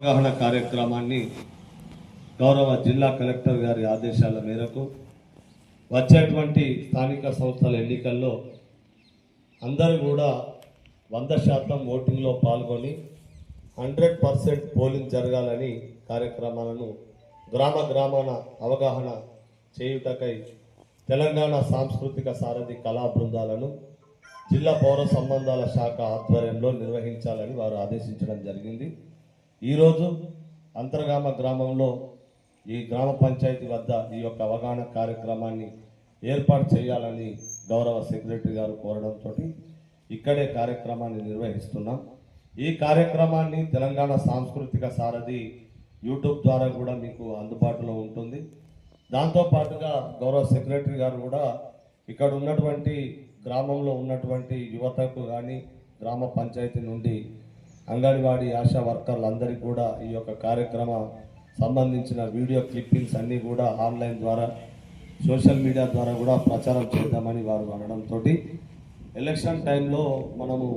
అవగాహన కార్యక్రమాన్ని గౌరవ జిల్లా కలెక్టర్ గారి ఆదేశాల మేరకు వచ్చేటువంటి స్థానిక సంస్థల ఎన్నికల్లో అందరూ కూడా వంద శాతం ఓటింగ్లో పాల్గొని హండ్రెడ్ పర్సెంట్ పోలింగ్ జరగాలని కార్యక్రమాలను గ్రామ గ్రామాన అవగాహన చేయుటకై తెలంగాణ సాంస్కృతిక సారథి కళా బృందాలను జిల్లా పౌర సంబంధాల శాఖ ఆధ్వర్యంలో నిర్వహించాలని వారు ఆదేశించడం జరిగింది. ఈరోజు అంతర్గామ గ్రామంలో ఈ గ్రామ పంచాయతీ వద్ద ఈ యొక్క అవగాహన కార్యక్రమాన్ని ఏర్పాటు చేయాలని గౌరవ సెక్రటరీ గారు కోరడంతో ఇక్కడే కార్యక్రమాన్ని నిర్వహిస్తున్నాం. ఈ కార్యక్రమాన్ని తెలంగాణ సాంస్కృతిక సారథి యూట్యూబ్ ద్వారా కూడా మీకు అందుబాటులో ఉంటుంది. దాంతో పాటుగా గౌరవ సెక్రటరీ గారు కూడా ఇక్కడ ఉన్నటువంటి గ్రామంలో ఉన్నటువంటి యువతకు కానీ గ్రామ పంచాయతీ నుండి అంగన్వాడీ ఆశా వర్కర్లందరికీ కూడా ఈ యొక్క కార్యక్రమ సంబంధించిన వీడియో క్లిప్పింగ్స్ అన్నీ కూడా ఆన్లైన్ ద్వారా సోషల్ మీడియా ద్వారా కూడా ప్రచారం చేద్దామని వారు అనడంతో ఎలక్షన్ టైంలో మనము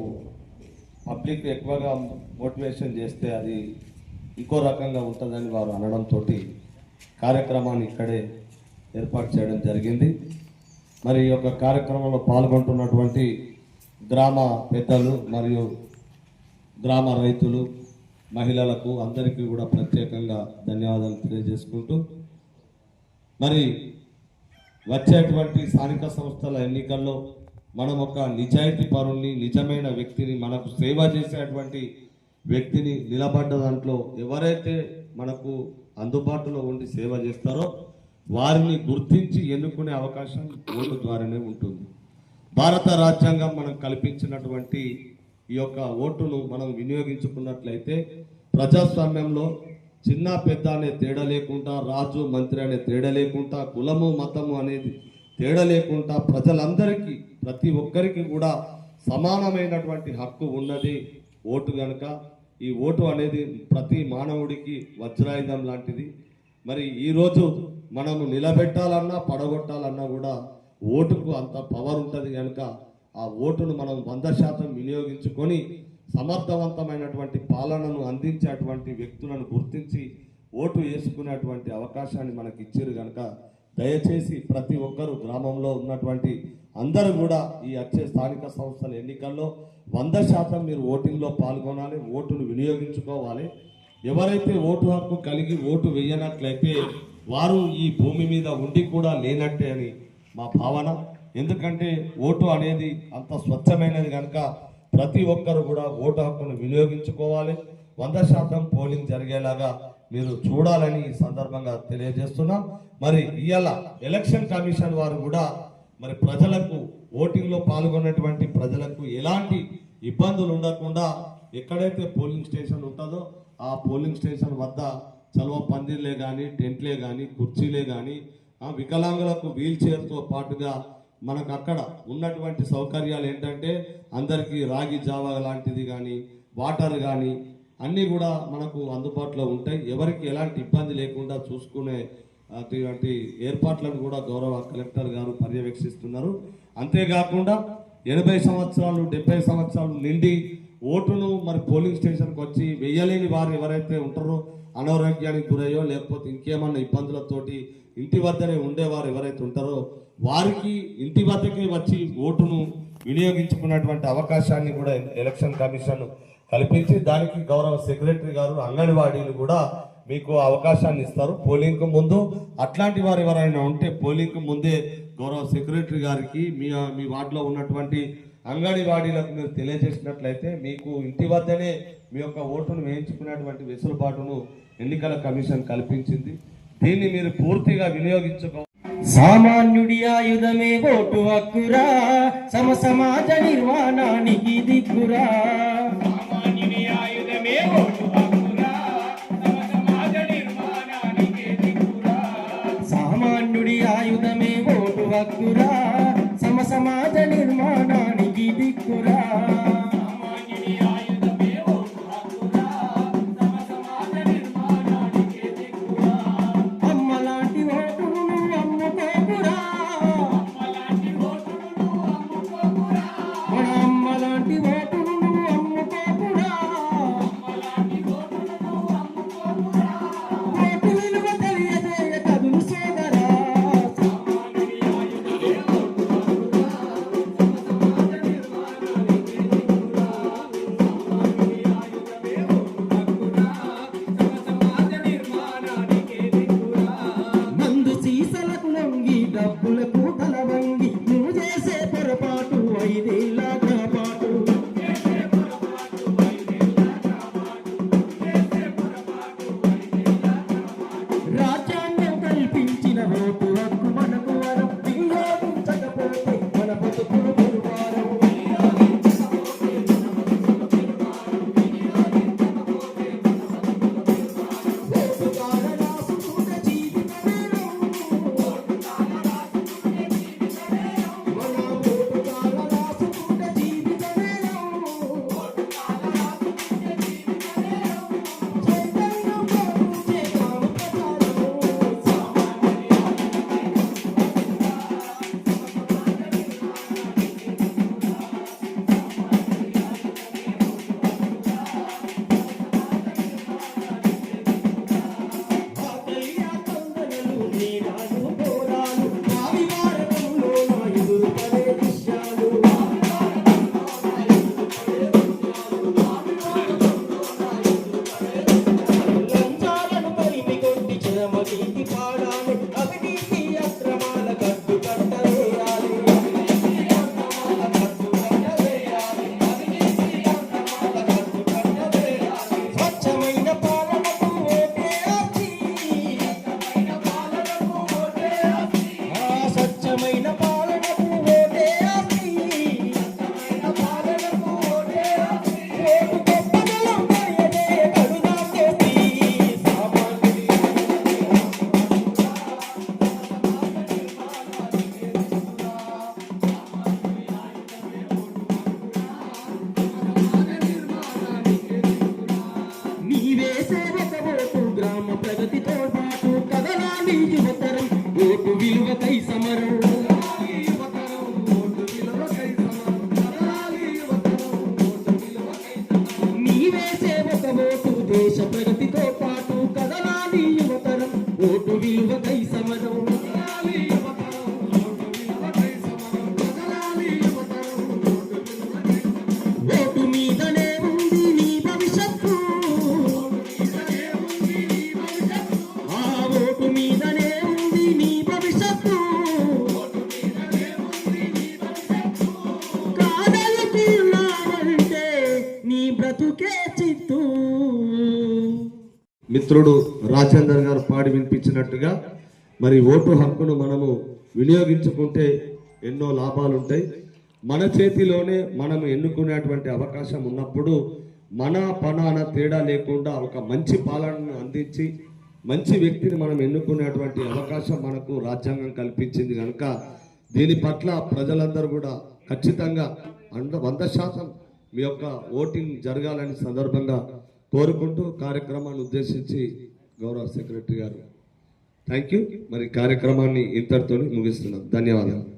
పబ్లిక్ ఎక్కువగా మోటివేషన్ చేస్తే అది ఇంకో రకంగా ఉంటుందని వారు అనడంతో కార్యక్రమాన్ని ఇక్కడే ఏర్పాటు చేయడం జరిగింది. మరి ఈ యొక్క కార్యక్రమంలో పాల్గొంటున్నటువంటి గ్రామ పెద్దలు మరియు గ్రామ రైతులు మహిళలకు అందరికీ కూడా ప్రత్యేకంగా ధన్యవాదాలు తెలియజేసుకుంటూ మరి వచ్చేటువంటి స్థానిక సంస్థల ఎన్నికల్లో మనం ఒక నిజాయితీ పరుల్ని నిజమైన వ్యక్తిని మనకు సేవ చేసేటువంటి వ్యక్తిని నిలబడ్డ దాంట్లో ఎవరైతే మనకు అందుబాటులో ఉండి సేవ చేస్తారో వారిని గుర్తించి ఎన్నుకునే అవకాశం ఓటు ద్వారానే ఉంటుంది. భారత రాజ్యాంగం మనం కల్పించినటువంటి ఈ యొక్క ఓటును మనం వినియోగించుకున్నట్లయితే ప్రజాస్వామ్యంలో చిన్న పెద్ద అనే తేడా లేకుండా రాజు మంత్రి అనే తేడా లేకుండా కులము మతము అనేది తేడా లేకుండా ప్రజలందరికీ ప్రతి ఒక్కరికి కూడా సమానమైనటువంటి హక్కు ఉన్నది ఓటు కనుక ఈ ఓటు అనేది ప్రతి మానవుడికి వజ్రాయుధం లాంటిది. మరి ఈరోజు మనము నిలబెట్టాలన్నా పడగొట్టాలన్నా కూడా ఓటుకు అంత పవర్ ఉంటుంది కనుక ఆ ఓటును మనం వంద శాతం వినియోగించుకొని సమర్థవంతమైనటువంటి పాలనను అందించేటువంటి వ్యక్తులను గుర్తించి ఓటు వేసుకునేటువంటి అవకాశాన్ని మనకి ఇచ్చారు కనుక దయచేసి ప్రతి ఒక్కరు గ్రామంలో ఉన్నటువంటి అందరూ కూడా ఈ వచ్చే స్థానిక సంస్థల ఎన్నికల్లో వంద శాతం మీరు ఓటింగ్లో పాల్గొనాలి ఓటును వినియోగించుకోవాలి. ఎవరైతే ఓటు హక్కు కలిగి ఓటు వేయనట్లయితే వారు ఈ భూమి మీద ఉండి కూడా లేనట్టే అని మా భావన. ఎందుకంటే ఓటు అనేది అంత స్వచ్ఛమైనది కనుక ప్రతి ఒక్కరు కూడా ఓటు హక్కును వినియోగించుకోవాలి. వంద శాతం పోలింగ్ జరిగేలాగా మీరు చూడాలని ఈ సందర్భంగా తెలియజేస్తున్నాం. మరి ఇవాళ ఎలక్షన్ కమిషన్ వారు కూడా మరి ప్రజలకు ఓటింగ్లో పాల్గొన్నటువంటి ప్రజలకు ఎలాంటి ఇబ్బందులు ఉండకుండా ఎక్కడైతే పోలింగ్ స్టేషన్ ఉంటుందో ఆ పోలింగ్ స్టేషన్ వద్ద చలవ పందిర్లే కానీ టెంట్లే కానీ కుర్చీలే కానీ ఆ వికలాంగులకు వీల్ చైర్తో పాటుగా మనకు అక్కడ ఉన్నటువంటి సౌకర్యాలు ఏంటంటే అందరికీ రాగి జావా లాంటిది కానీ వాటర్ కానీ అన్నీ కూడా మనకు అందుబాటులో ఉంటాయి. ఎవరికి ఎలాంటి ఇబ్బంది లేకుండా చూసుకునే అటువంటి ఏర్పాట్లను కూడా గౌరవ కలెక్టర్ గారు పర్యవేక్షిస్తున్నారు. అంతేకాకుండా ఎనభై సంవత్సరాలు డెబ్బై సంవత్సరాలు నిండి ఓటును మరి పోలింగ్ స్టేషన్కి వచ్చి వెయ్యలేని వారు ఎవరైతే ఉంటారో అనారోగ్యానికి గురయ్యో లేకపోతే ఇంకేమన్నా ఇబ్బందులతోటి ఇంటి వద్దనే ఉండేవారు ఎవరైతే ఉంటారో వారికి ఇంటి వద్దకే వచ్చి ఓటును వినియోగించుకున్నటువంటి అవకాశాన్ని కూడా ఎలక్షన్ కమిషన్ కల్పించి దానికి గౌరవ సెక్రటరీ గారు అంగన్వాడీలు కూడా మీకు అవకాశాన్ని ఇస్తారు. పోలింగ్ ముందు అట్లాంటి వారు ఎవరైనా ఉంటే పోలింగ్ ముందే గౌరవ సెక్రటరీ గారికి మీ మీ వార్డులో ఉన్నటువంటి అంగన్వాడీలకు మీరు తెలియజేసినట్లయితే మీకు ఇంటి వద్దనే మీ యొక్క ఓటును వేయించుకునేటువంటి వెసులుబాటును ఎన్నికల కమిషన్ కల్పించింది. దీన్ని మీరు పూర్తిగా వినియోగించుకో సామాన్యుడి ఆయుధమే ఓటు హక్కురా. సమ సమాజ నిర్మాణానికి దిక్కురా. సామాన్యుని ఆయుధమే ఓటు హక్కురా. సామాన్యుడి ఆయుధమే ఓటు హక్కురా. సమ సమాజ నిర్మాణానికి దిక్కురా. ഇതിൽ యువతరం ఓటు విలువకై సమరం నీవే సేవక ఓటు దేశ ప్రగతితో పాటు కదలాలి యువతరం ఓటు విలువకై సమరం. మిత్రుడు రాజేందర్ గారు పాడి వినిపించినట్టుగా మరి ఓటు హక్కును మనము వినియోగించుకుంటే ఎన్నో లాభాలు ఉంటాయి మన చేతిలోనే మనం ఎన్నుకునేటువంటి అవకాశం ఉన్నప్పుడు మన పనాన తేడా లేకుండా ఒక మంచి పాలనను అందించి మంచి వ్యక్తిని మనం ఎన్నుకునేటువంటి అవకాశం మనకు రాజ్యాంగం కల్పించింది కనుక దీని పట్ల ప్రజలందరూ కూడా ఖచ్చితంగా అంద వంద శాతం మీ యొక్క ఓటింగ్ జరగాలని సందర్భంగా కోరుకుంటూ కార్యక్రమాన్ని ఉద్దేశించి గౌరవ సెక్రటరీ గారు. థ్యాంక్ యూ మరి కార్యక్రమాన్ని ఇంతటితో ముగిస్తున్నాం. ధన్యవాదాలు.